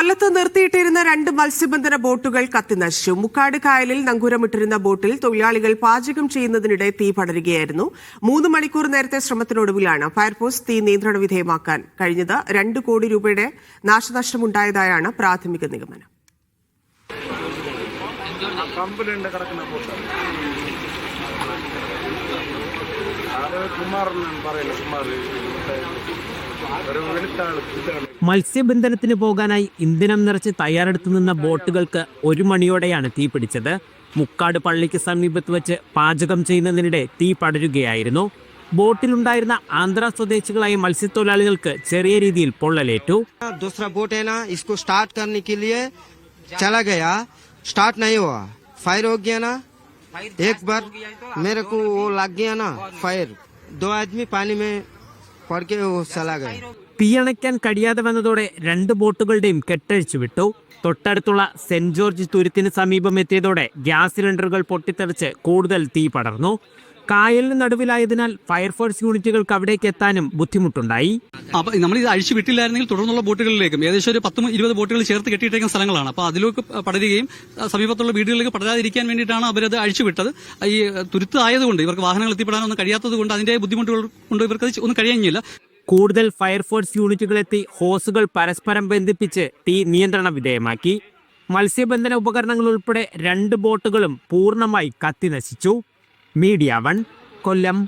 കൊല്ലത്ത് നിർത്തിയിട്ടിരുന്ന രണ്ട് മത്സ്യബന്ധന ബോട്ടുകൾ കത്തിനശിച്ചു മുക്കാട് കായലിൽ നങ്കൂരമിട്ടിരുന്ന ബോട്ടിൽ തൊഴിലാളികൾ പാചകം ചെയ്യുന്നതിനിടെ തീ പടരുകയായിരുന്നു. മൂന്ന് മണിക്കൂർ നേരത്തെ ശ്രമത്തിനൊടുവിലാണ് ഫയർഫോഴ്സ് തീ നിയന്ത്രണ വിധേയമാക്കാൻ കഴിഞ്ഞത്. രണ്ട് കോടി രൂപയുടെ നാശനഷ്ടമുണ്ടായതായാണ് പ്രാഥമിക നിഗമനം. കുമാർ പറയില്ല കുമാർ മത്സ്യബന്ധനത്തിന് പോകാനായി ഇന്ധനം നിറച്ച് തയ്യാറെടുത്തു നിന്ന ബോട്ടുകൾക്ക് ഒരു മണിയോടെയാണ് തീ പിടിച്ചത് മുക്കാട് പള്ളിക്ക് സമീപത്ത് വെച്ച് പാചകം ചെയ്യുന്നതിനിടെ തീ പടരുകയായിരുന്നു ബോട്ടിലുണ്ടായിരുന്ന ആന്ധ്ര സ്വദേശികളായ മത്സ്യത്തൊഴിലാളികൾക്ക് ചെറിയ രീതിയിൽ പൊള്ളലേറ്റു दूसरा बोट है ना इसको स्टार्ट करने के लिए चला गया स्टार्ट नहीं हुआ फायर हो गया ना एक बार मेरे को वो लग गया ना फायर दो आदमी पानी में पड़ के वो चला गया തീയണയ്ക്കാൻ കഴിയാതെ വന്നതോടെ രണ്ട് ബോട്ടുകളുടെയും കെട്ടഴിച്ചു വിട്ടു. തൊട്ടടുത്തുള്ള സെന്റ് ജോർജ് തുരുത്തിന് സമീപം എത്തിയതോടെ ഗ്യാസ് സിലിണ്ടറുകൾ പൊട്ടിത്തെറിച്ച് കൂടുതൽ തീ പടർന്നു. കായലിന് നടുവിലായതിനാൽ ഫയർഫോഴ്സ് യൂണിറ്റുകൾക്ക് അവിടേക്ക് എത്താനും ബുദ്ധിമുട്ടുണ്ടായി. അപ്പൊ നമ്മൾ ഇത് അഴിച്ചു വിട്ടില്ലായിരുന്നെങ്കിൽ തുടർന്നുള്ള ബോട്ടുകളിലേക്കും ഏകദേശം ഒരു പത്തും ഇരുപത് ബോട്ടുകൾ ചേർത്ത് കെട്ടിയിട്ടേക്കുന്ന സ്ഥലങ്ങളാണ്. അപ്പോൾ അതിലേക്ക് പടരുകയും സമീപത്തുള്ള വീടുകളിലേക്ക് പടരാതിരിക്കാൻ വേണ്ടിയിട്ടാണ് അവരത് അഴിച്ചു വിട്ടത്. ഈ തുരുത്ത് ആയതുകൊണ്ട് ഇവർക്ക് വാഹനങ്ങൾ എത്തിപ്പെടാനൊന്നും കഴിയാത്തത് കൊണ്ട് അതിന്റെ ബുദ്ധിമുട്ടുകൾ കൊണ്ട് ഇവർക്ക് ഒന്നും കഴിയുന്നില്ല കൂടുതൽ ഫയർഫോഴ്സ് യൂണിറ്റുകളെത്തി ഹോസുകൾ പരസ്പരം ബന്ധിപ്പിച്ച് തീ നിയന്ത്രണ വിധേയമാക്കി. മത്സ്യബന്ധന ഉപകരണങ്ങൾ ഉൾപ്പെടെ രണ്ട് ബോട്ടുകളും പൂർണമായി കത്തി നശിച്ചു മീഡിയ വൺ കൊല്ലം.